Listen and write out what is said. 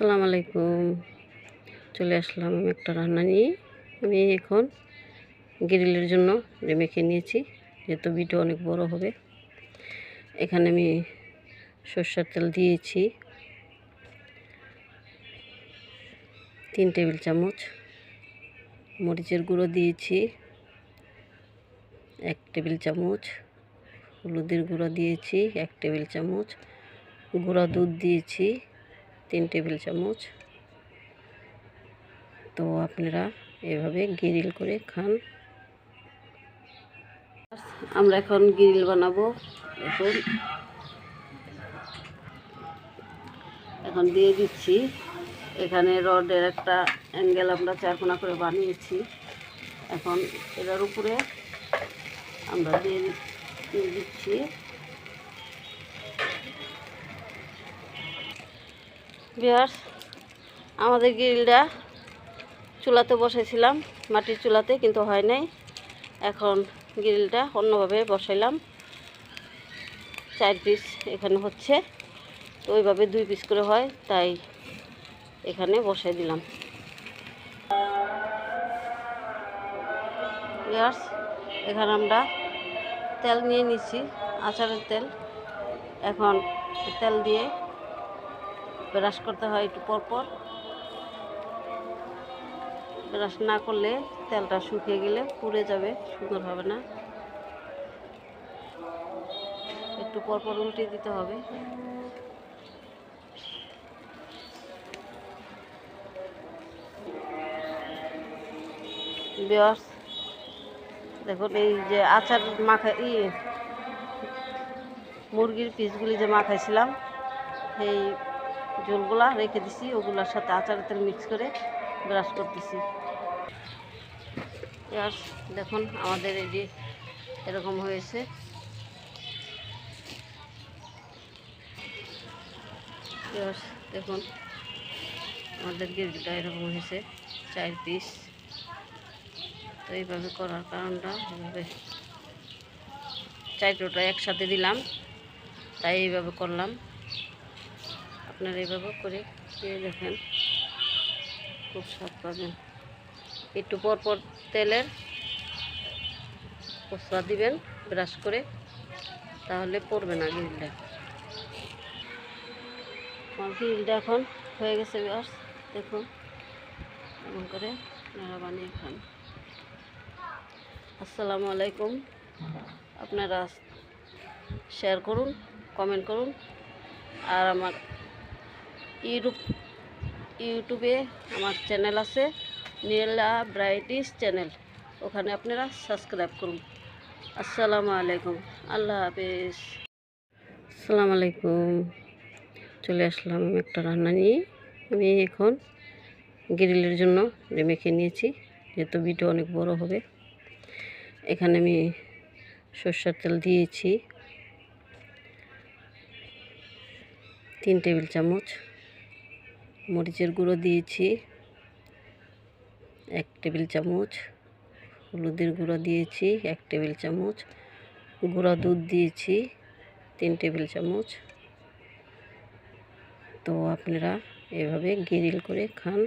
আসসালামু আলাইকুম। চলে আসলাম আমি একটা রান্না নিয়ে। আমি এখন গ্রিলের জন্য মেখে নিয়েছি, যেহেতু বিটা অনেক বড় হবে। এখানে আমি সর্ষের তেল দিয়েছি। তিন টেবিল চামচ মরিচের গুঁড়ো দিয়েছি। এক টেবিল চামচ হলুদের গুঁড়ো দিয়েছি। এক টেবিল চামচ গুঁড়া দুধ দিয়েছি। তিন টেবিল চামচ। তো আপনারা এভাবে গ্রিল করে খান। আমরা এখন গ্রিল বানাবো। এখন এখন দিয়ে দিচ্ছি। এখানে রডের একটা অ্যাঙ্গেল আমরা চারকোনা করে বানিয়েছি। এখন এটার উপরে আমরা দিয়ে দিচ্ছি। বিহার আমাদের গ্রিলটা চুলাতে বসাইছিলাম, মাটির চুলাতে, কিন্তু হয় নাই। এখন গ্রিলটা অন্যভাবে বসাইলাম। চার পিস এখানে হচ্ছে, তো ওইভাবে দুই পিস করে হয়, তাই এখানে বসাই দিলাম। বিহার্স এখানে আমরা তেল নিয়ে নিচ্ছি আচারের তেল। এখন তেল দিয়ে ব্রাশ করতে হয় একটু পর পর। ব্রাশ না করলে তেলটা শুকিয়ে গেলে পুড়ে যাবে, সুন্দর হবে না। একটু পর পর উল্টে দিতে হবে। বিয়ার্স, দেখুন এই যে আচার মাখা, ই মুরগির পিসগুলি যে মাখাইছিলাম সেই ঝোলগুলা রেখে দিছি, ওগুলোর সাথে আচারের তেল মিক্স করে ব্রাশ করতেছি। দেখুন, আমাদের এই যে এরকম হয়েছে। দেখুন, আমাদের গ্রেভিটা এরকম হয়েছে, চার পিস তো এইভাবে করার কারণটা এভাবে চারটোটা একসাথে দিলাম, তাই এইভাবে করলাম। আপনারা এইভাবে করে দিয়ে দেখেন। খুব স্বাদ পাবেন। একটু পর পর তেলের কষা দিবেন, ব্রাশ করে, তাহলে পড়বে না গ্রিলটা। আমার গ্রিলটা এখন হয়ে গেছে ব্যাস দেখুন, এমন করে আপনারা বানিয়ে খান। আসসালামু আলাইকুম। আপনারা শেয়ার করুন, কমেন্ট করুন। আর আমার ইউটিউব ইউটিউবে আমার চ্যানেল আছে, নীলা ব্রাইটিস চ্যানেল। ওখানে আপনারা সাবস্ক্রাইব করুন। আসসালামু আলাইকুম। আল্লাহ হাফেজ। আসসালামু আলাইকুম। চলে আসলাম আমি একটা রান্না নিয়ে। আমি এখন গ্রিলের জন্য মেখে নিয়েছি, যেহেতু বিটা অনেক বড় হবে। এখানে আমি সর্ষের তেল দিয়েছি। তিন টেবিল চামচ। মরিচের গুঁড়ো দিয়েছি, এক টেবিল চামচ। হলুদের গুঁড়ো দিয়েছি, এক টেবিল চামচ। গুঁড়া দুধ দিয়েছি, তিন টেবিল চামচ। তো আপনারা এভাবে গ্রিল করে খান।